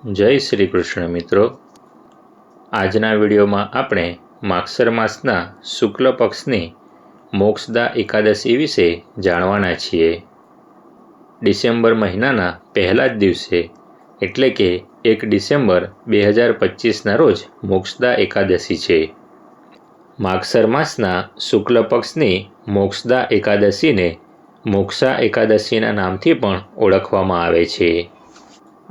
જય શ્રી કૃષ્ણ મિત્રો. આજના વિડીયોમાં આપણે માક્ષર માસના શુક્લ પક્ષની મોક્ષદા એકાદશી વિશે જાણવાના છીએ. ડિસેમ્બર મહિનાના પહેલા જ દિવસે, એટલે કે એક ડિસેમ્બર બે હજાર પચીસના રોજ મોક્ષદા એકાદશી છે. માક્ષર માસના શુક્લ પક્ષની મોક્ષદા એકાદશીને મોક્ષા એકાદશીના નામથી પણ ઓળખવામાં આવે છે.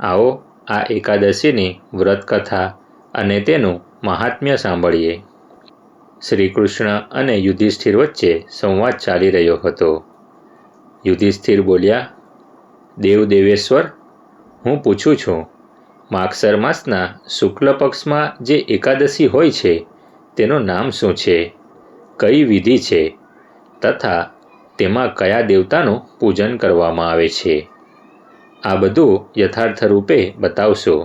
આવો આ એકાદશીની વ્રતકથા અને તેનું મહાત્મ્ય સાંભળીએ. શ્રી કૃષ્ણ અને યુધિષ્ઠિર વચ્ચે સંવાદ ચાલી રહ્યો હતો. યુધિષ્ઠિર બોલ્યા દેવ દેવેશ્વર હું પૂછું છું, માગસર માસના શુક્લ પક્ષમાં જે એકાદશી હોય છે, તેનું નામ શું છે? કઈ વિધિ છે? તથા તેમાં કયા દેવતાનું પૂજન કરવામાં આવે છે? આ બધું યથાર્થ રૂપે બતાવશો.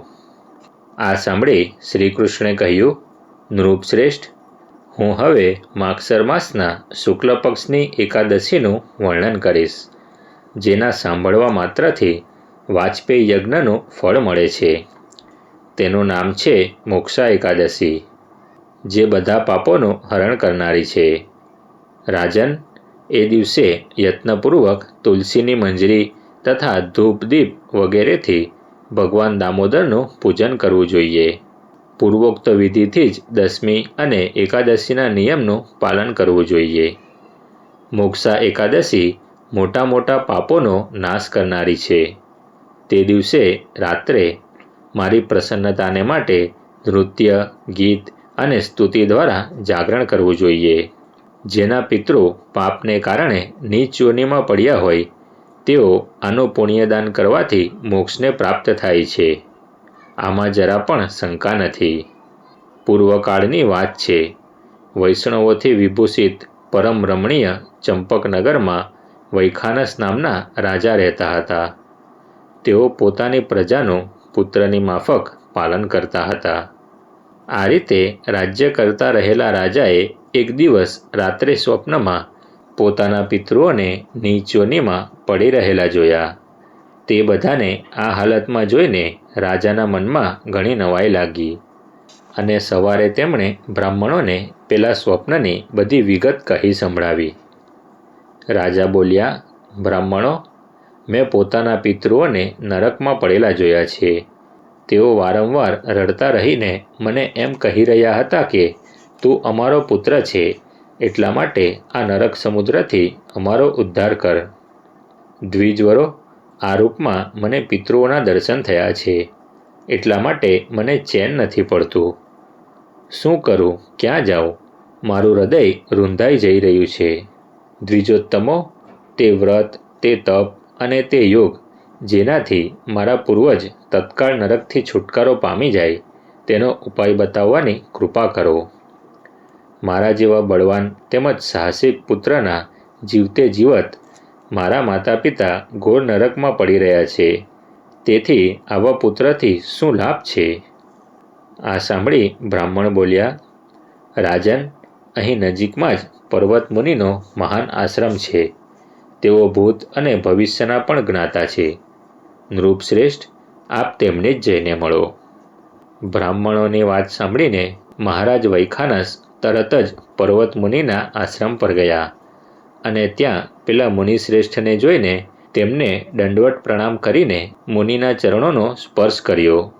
આ સાંભળી શ્રી કૃષ્ણે કહ્યું નૃપશ્રેષ્ઠ હું હવે માક્ષર માસના શુક્લ પક્ષની એકાદશીનું વર્ણન કરીશ, જેના સાંભળવા માત્રથી વાજપેયી યજ્ઞનું ફળ મળે છે. તેનું નામ છે મોક્ષા એકાદશી, જે બધા પાપોનું હરણ કરનારી છે. રાજન, એ દિવસે યત્નપૂર્વક તુલસીની મંજરી તથા ધૂપદીપ વગેરેથી ભગવાન દામોદરનું પૂજન કરવું જોઈએ. પૂર્વોક્ત વિધિથી જ દસમી અને એકાદશીના નિયમનું પાલન કરવું જોઈએ. મોક્ષા એકાદશી મોટા મોટા પાપોનો નાશ કરનારી છે. તે દિવસે રાત્રે મારી પ્રસન્નતાને માટે નૃત્ય, ગીત અને સ્તુતિ દ્વારા જાગરણ કરવું જોઈએ. જેના પિતૃ પાપને કારણે નીચ યોનિમાં પડ્યા હોય તેઓ આનું પુણ્યદાન કરવાથી મોક્ષને પ્રાપ્ત થાય છે. આમાં જરા પણ શંકા નથી. પૂર્વકાળની વાત છે. વૈષ્ણવોથી વિભૂષિત પરમ રમણીય ચંપકનગરમાં વૈખાનસ નામના રાજા રહેતા હતા. તેઓ પોતાની પ્રજાનું પુત્રની માફક પાલન કરતા હતા. આ રીતે રાજ્ય કરતા રહેલા રાજાએ એક દિવસ રાત્રે સ્વપ્નમાં પોતાના પિતૃઓને નીચોનીમાં પડી રહેલા જોયા. તે બધાને આ હાલતમાં જોઈને રાજાના મનમાં ઘણી નવાઈ લાગી અને સવારે તેમણે બ્રાહ્મણોને પેલા સ્વપ્નની બધી વિગત કહી સંભળાવી. રાજા બોલ્યા, બ્રાહ્મણો, મેં પોતાના પિતૃઓને નરકમાં પડેલા જોયા છે. તેઓ વારંવાર રડતા રહીને મને એમ કહી રહ્યા હતા કે તું અમારો પુત્ર છે એટલા માટે આ નરક સમુદ્રથી અમારો ઉદ્ધાર કર. દ્વિજવરો, આ રૂપમાં મને પિતૃઓના દર્શન થયા છે. એટલા માટે મને ચેન નથી પડતું. શું કરું? ક્યાં જાઉં? મારું હૃદય રૂંધાઈ જઈ રહ્યું છે. દ્વિજોત્તમો, તે વ્રત, તે તપ અને તે યોગ, જેનાથી મારા પૂર્વજ તત્કાળ નરકથી છુટકારો પામી જાય, તેનો ઉપાય બતાવવાની કૃપા કરો. મારા જેવા બળવાન તેમજ સાહસિક પુત્રના જીવતે જીવત મારા માતા પિતા ઘોર નરકમાં પડી રહ્યા છે. તેથી આવા પુત્રથી શું લાભ છે? આ સાંભળી બ્રાહ્મણ બોલ્યા, રાજન, અહીં નજીકમાં જ પર્વત મુનિનો મહાન આશ્રમ છે. તેઓ ભૂત અને ભવિષ્યના પણ જ્ઞાતા છે. નૃપશ્રેષ્ઠ આપ તેમને જ જઈને મળો. બ્રાહ્મણોની વાત સાંભળીને મહારાજ વૈખાનસ તરત જ પર્વત મુનિના આશ્રમ પર ગયા અને ત્યાં પેલા મુનિશ્રેષ્ઠને જોઈને તેમને દંડવટ પ્રણામ કરીને મુનિના ચરણોનો સ્પર્શ કર્યો.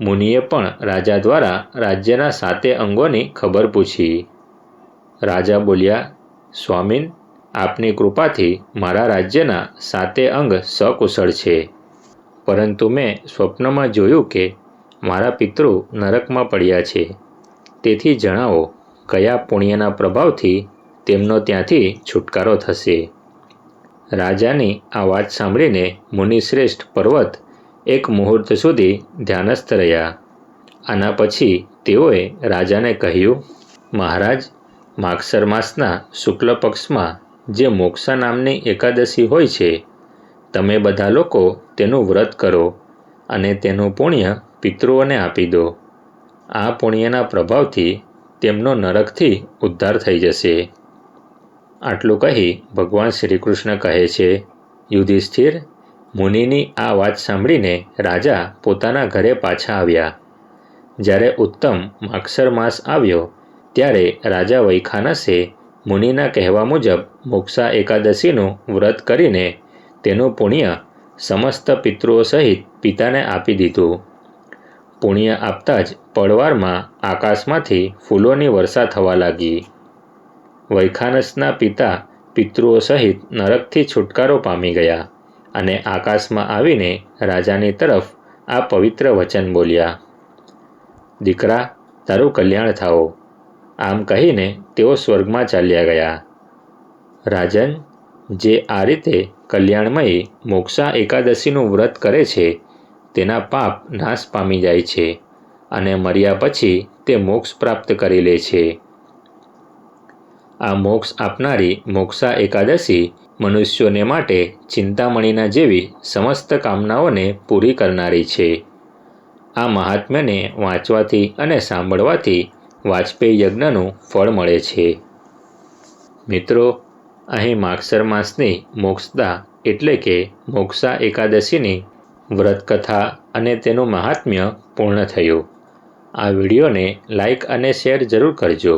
મુનિએ પણ રાજા દ્વારા રાજ્યના સાતે અંગોની ખબર પૂછી. રાજા બોલ્યા, સ્વામીન, આપની કૃપાથી મારા રાજ્યના સાતે અંગ સકુશળ છે. પરંતુ મેં સ્વપ્નમાં જોયું કે મારા પિતૃ નરકમાં પડ્યા છે. તેથી જણાવો કયા પુણ્યના પ્રભાવથી તેમનો ત્યાંથી છુટકારો થશે? રાજાની આ વાત સાંભળીને મુનિશ્રેષ્ઠ પર્વત એક મુહૂર્ત સુધી ધ્યાનસ્થ રહ્યા. આના પછી તેઓએ રાજાને કહ્યું, મહારાજ, માગસર માસના શુક્લ પક્ષમાં જે મોક્ષા નામની એકાદશી હોય છે, તમે બધા લોકો તેનું વ્રત કરો અને તેનું પુણ્ય પિતૃઓને આપી દો. આ પુણ્યના પ્રભાવથી તેમનો નરકથી ઉદ્ધાર થઈ જશે. આટલું કહી ભગવાન શ્રી કૃષ્ણ કહે છે, યુધિષ્ઠિર, મુનિની આ વાત સાંભળીને રાજા પોતાના ઘરે પાછા આવ્યા. જ્યારે ઉત્તમ માક્ષર માસ આવ્યો, ત્યારે રાજા વૈખાનસે મુનિના કહેવા મુજબ મોક્ષા એકાદશીનું વ્રત કરીને તેનું પુણ્ય સમસ્ત પિતૃઓ સહિત પિતાને આપી દીધું. પુણ્ય આપતા જ પળવારમાં આકાશમાંથી ફૂલોની વર્ષા થવા લાગી. વૈખાનસના પિતા, પિતૃઓ સહિત નરકથી છુટકારો પામી ગયા અને આકાશમાં આવીને રાજાની તરફ આ પવિત્ર વચન બોલ્યા, દીકરા, તારું કલ્યાણ થાઓ. આમ કહીને તેઓ સ્વર્ગમાં ચાલ્યા ગયા. રાજન, જે આ રીતે કલ્યાણમયી મોક્ષા એકાદશીનું વ્રત કરે છે તેના પાપ નાશ પામી જાય છે અને મર્યા પછી તે મોક્ષ પ્રાપ્ત કરી લે છે. આ મોક્ષ આપનારી મોક્ષા એકાદશી મનુષ્યોને માટે ચિંતામણીના જેવી સમસ્ત કામનાઓને પૂરી કરનારી છે. આ મહાત્મ્યને વાંચવાથી અને સાંભળવાથી વાજપેયી યજ્ઞનું ફળ મળે છે. મિત્રો, અહીં માગસર માસની મોક્ષદા એટલે કે મોક્ષા એકાદશીની વ્રતકથા અને તેનું મહાત્મ્ય પૂર્ણ થયું. આ વિડીયોને લાઈક અને શેર જરૂર કરજો.